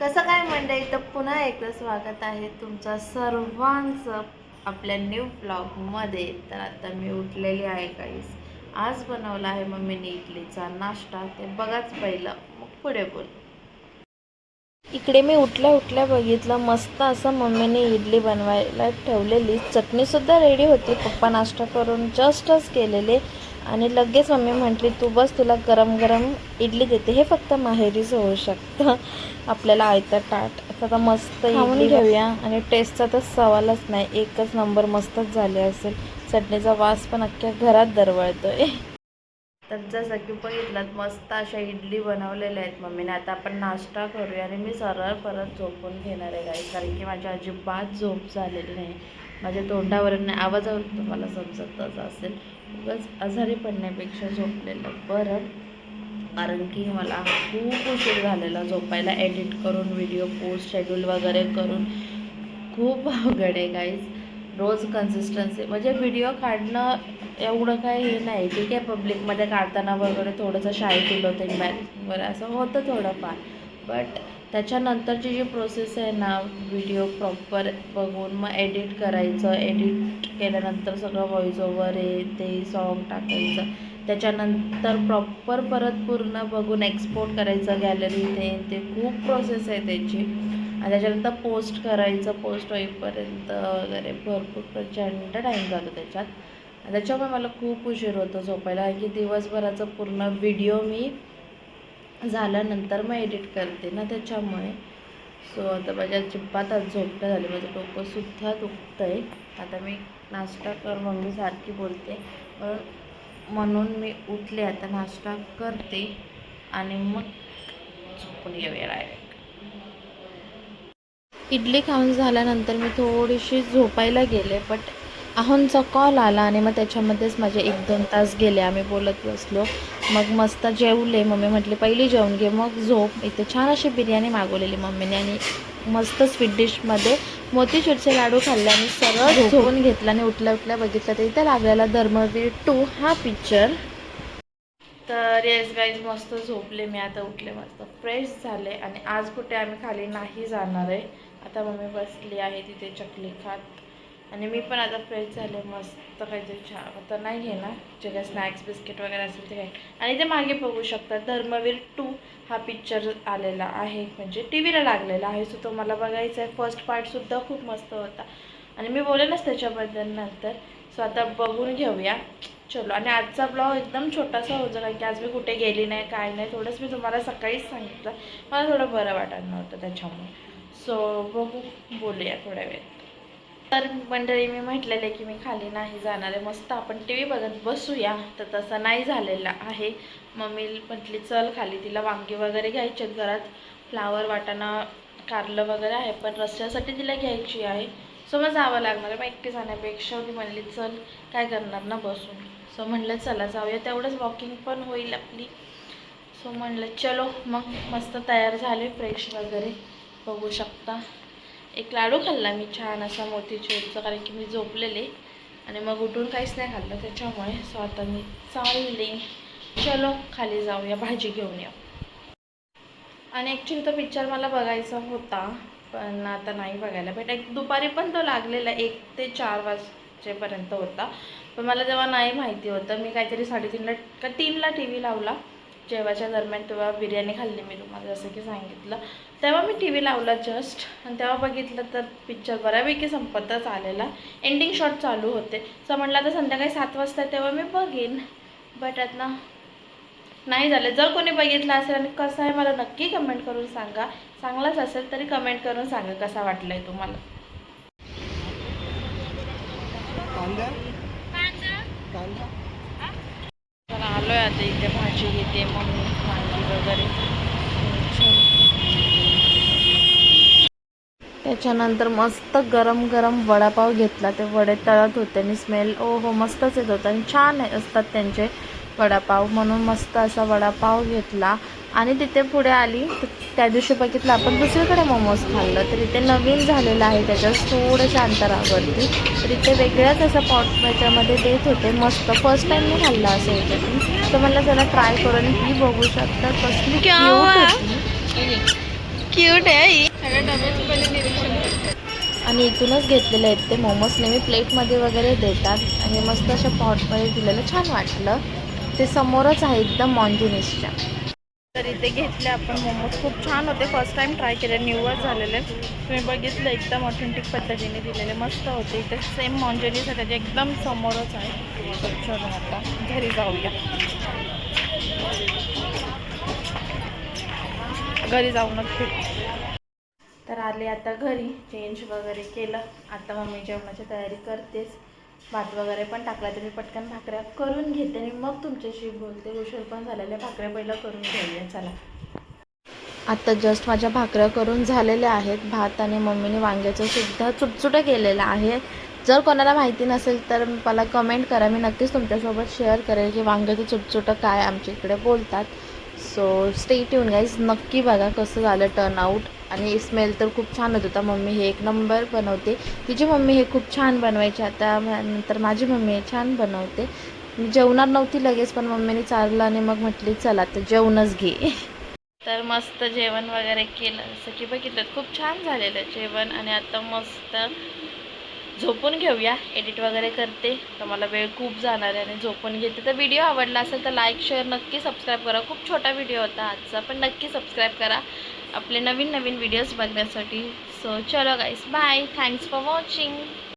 कसं काय मंडळी? तर पुन्हा एकदा स्वागत आहे तुमचा सर्वांचं आपल्या न्यू ब्लॉगमध्ये तर आता मी उठलेली आहे काहीच आज बनवला आहे मम्मीने इडलीचा नाश्ता. ते बघाच पहिलं. मग पुढे बोल. इकडे मी उठल्या उठल्या बघितलं. मस्त असं मम्मीने इडली बनवायला ठेवलेली. चटणीसुद्धा रेडी होती. पप्पा नाश्ता करून जस्टच केलेले. आणि लगेच मम्मी म्हटली तू बस तुला गरम गरम इडली देते. हे फक्त माहेरीच होऊ शकतं. आपल्याला आयतं ताट. आता मस्त इडली घेऊया. आणि टेस्टचा तर सवालच नाही. एकच नंबर मस्तच झाले असेल. चटणीचा वास पण अख्ख्या घरात दरवळतोय. तर जसं की बघितलं मस्त अशा इडली बनवलेल्या आहेत मम्मीने. आता आपण नाश्ता करूया आणि मी सरळ परत झोपून घेणार आहे गाई कारण की माझी अजिबात झोप झालेली नाही. माझ्या तोंडावरून नाही आवाजावरून तुम्हाला समजतच असेल. उगाच आजारी पडण्यापेक्षा झोपलेलं बरं. कारण की मला खूप उशीर झालेला झोपायला एडिट करून व्हिडिओ पोस्ट शेड्यूल वगैरे करून. खूप अवघड आहे गाईज रोज कन्सिस्टन्सी म्हणजे व्हिडिओ काढणं एवढं काय हे नाही. ठीक आहे पब्लिकमध्ये काढताना वगैरे थोडंसं शाय फील होतं वगैरे असं होतं थोडंफार. बट त्याच्यानंतरची जी प्रोसेस आहे ना व्हिडिओ प्रॉपर बघून मग एडिट करायचं. एडिट केल्यानंतर सगळं व्हॉइस ओव्हर आहे ते सॉन्ग टाकायचं. त्याच्यानंतर प्रॉपर परत पूर्ण बघून एक्सपोर्ट करायचं गॅलरी ते ते खूप प्रोसेस आहे त्याची. आणि त्याच्यानंतर पोस्ट करायचं पोस्ट होईपर्यंत वगैरे भरपूर प्रचंड टाईम जातो त्याच्यात. त्याच्यामुळे मला खूप उशीर होतो झोपायला. कारण की दिवसभराचं पूर्ण व्हिडिओ मी झाल्यानंतर मग एडिट करते. ना त्याच्यामुळे. सो आता माझ्या अजिबात आज झोपणं झाली. माझं डोकंसुद्धा दुखतं आहे आता मी नाश्ता कर मम्मी सारखी बोलते. पण म्हणून मी उठले. आता नाश्ता करते. आणि मग झोपून घेऊया डायरेक्ट इडली खाऊन झाल्यानंतर मी थोडीशी झोपायला गेले. बट अहोंचा कॉल आला आणि मग त्याच्यामध्येच माझे एक दोन तास गेले. आम्ही बोलत बसलो. मग मस्त जेवले. मम्मी म्हटली पहिली जेवून घे. मग झोप. इथे छान अशी बिर्याणी मागवलेली मम्मीने आणि मस्त स्वीट डिशमध्ये मोतीचूरचे लाडू खाल्ले आणि सरळ झोपून घेतला आणि उठल्या उठल्या बघितलं तर इथे लागलेला धर्मवीर टू हा पिक्चर तर येस गाईज मस्त झोपले मी. आता उठले मस्त. फ्रेश झाले आणि आज कुठे आम्ही खाली नाही जाणार आहे. आता मम्मी बसली आहे तिथे चकली खात. आणि मी पण आता फ्रेश झाले मस्त काहीतरी छान आता नाही घेणार जे काही स्नॅक्स बिस्किट वगैरे असेल ते काही. आणि ते मागे बघू शकतात. धर्मवीर टू हा पिक्चर आलेला आहे म्हणजे टी व्हीला लागलेला आहे. सो तो मला बघायचा आहे. फर्स्ट पार्टसुद्धा खूप मस्त होता. आणि मी बोलेनच त्याच्याबद्दल नंतर. सो आता बघून घेऊया. चलो. आणि आजचा ब्लॉग एकदम छोटासा होता कारण की आज मी कुठे गेली नाही काय नाही थोडंच मी तुम्हाला सकाळीच सांगितलं. मला थोडं बरं वाटत नव्हतं त्याच्यामुळे. सो बघू बोलूया थोड्या वेळ. तर मंडळी मी म्हटलेलं की मी खाली नाही जाणार आहे. मस्त आपण टी व्ही बघत बसूया. तर तसं नाही झालेलं आहे. मम्मी म्हटली चल खाली तिला वांगी वगैरे घ्यायचे आहेत घरात. फ्लावर वाटाणा कारलं वगैरे आहे पण रस्त्यासाठी तिला घ्यायची आहे. सो मग जावं लागणार आहे. मग एकटी जाण्यापेक्षा मी म्हणली चल काय करणार ना बसून? सो म्हणलं चला जाऊया. तेवढंच वॉकिंग पण होईल आपली. सो म्हणलं चलो मग मस्त तयार झाले फ्रेश वगैरे. बघू शकता. एक लाडू खाल्ला मी छान असा मोतीचूरचा कारण की मी झोपलेले. आणि मग उठून काहीच नाही खाल्लं त्याच्यामुळे सो आता मी चालले. चलो खाली जाऊया भाजी घेऊन या. आणि ॲक्च्युली तो पिक्चर मला बघायचा होता पण आता नाही बघायला भेट एक दुपारी पण तो लागलेला एक ते चार वाजेपर्यंत होता. पण मला तेव्हा नाही माहिती होतं. मी काहीतरी साडेतीनला का तीनला टी व्ही लावला. जेवाच्या दरम्यान तेव्हा बिर्याणी खाल्ली मी तुम्हाला जसं की सांगितलं. तेव्हा मी टी व्ही लावला जस्ट आणि तेव्हा बघितलं तर पिक्चर बऱ्यापैकी संपतच आलेला. एंडिंग शॉट चालू होते. सो म्हटलं आता संध्याकाळी सात वाजता तेव्हा मी बघेन. बट आता नाही झालं. जर कोणी बघितलं असेल आणि कसं आहे मला नक्की कमेंट करून सांगा. चांगलाच असेल तरी कमेंट करून सांगा कसा वाटला आहे तुम्हाला कांदा? कांदा? चाललो आहे आता इथे भाजी घेते मम्मी वांगी वगैरे. त्याच्यानंतर मस्त गरम गरम वडापाव घेतला. ते वडे तळत होते आणि स्मेल ओ हो मस्तच येत होतं. आणि छान आहे- असतात त्यांचे वडापाव. म्हणून मस्त असा वडापाव घेतला. आणि तिथे पुढे आली तर त्या दिवशी बघितलं आपण दुसरीकडे मोमोज खाल्लं तर इथे नवीन झालेलं आहे त्याच्यात थोड्याशा अंतरावरती. तर इथे वेगळ्याच असं पॉट याच्यामध्ये देत होते मस्त. फर्स्ट टाईम मी खाल्ला असं याच्यातून. तर मला जरा ट्राय करून ही बघू शकता कसली. क्यूट आहे आणि इथूनच घेतलेले आहेत ते मोमोज नेहमी प्लेटमध्ये वगैरे देतात. आणि मस्त अशा पॉटमध्ये दिलेलं छान वाटलं. ते समोरच आहे एकदम मॉन्जुनिसच्या तर इथे घेतले आपण मोमोज. खूप छान होते. फर्स्ट टाइम ट्राय केले. न्यूवर झालेले. तुम्ही बघितलं एकदम ऑथेंटिक पद्धतीने दिलेले. मस्त होते इथे. सेम मॉन्जुनिस आहे एकदम समोरच आहे. चलो आता घरी जाऊया. घरी जाऊनच तर आले आता घरी. चेंज वगैरे केलं. आता मम्मी जेवणाची तयारी करतेच. भात वगैरे पण टाकला तर मी पटकन भाकऱ्या करून घेते आणि मग तुमच्याशी बोलते. उशीर पण झालेल्या भाकऱ्या पहिलं करून घेऊया चला. आता जस्ट माझ्या भाकऱ्या करून झालेल्या आहेत. भात आणि मम्मीने वांग्याचं सुद्धा चुटचुटं केलेलं आहे. जर कोणाला माहिती नसेल तर मला कमेंट करा. मी नक्कीच तुमच्यासोबत शेअर करेल की वांग्याचं चुटचुटं काय आमच्या इकडे बोलतात. सो स्टे ट्यून गाईज नक्की बघा कसं झालं टर्नआउट आणि स्मेल तर खूप छान होत होता. मम्मी हे एक नंबर बनवते. तिची मम्मी हे खूप छान बनवायची. आता नंतर माझी मम्मी हे छान बनवते. मी जेवणार नव्हती लगेच पण मम्मीने चाललं आणि मग म्हटली चला तर जेवणच घे. तर मस्त जेवण वगैरे केलं. जसं की बघितलं खूप छान झालेलं जेवण. आणि आता मस्त झोपून घेऊया. एडिट वगैरे करते. तर मला वेळ खूप जाणार आहे आणि झोपून घेते. तर व्हिडिओ आवडला असेल तर लाईक शेअर नक्की सबस्क्राईब करा. खूप छोटा व्हिडिओ होता आजचा पण नक्की सबस्क्राईब करा. आपले नवीन नवीन व्हिडिओज बघण्यासाठी. सो चलो guys bye thanks for watching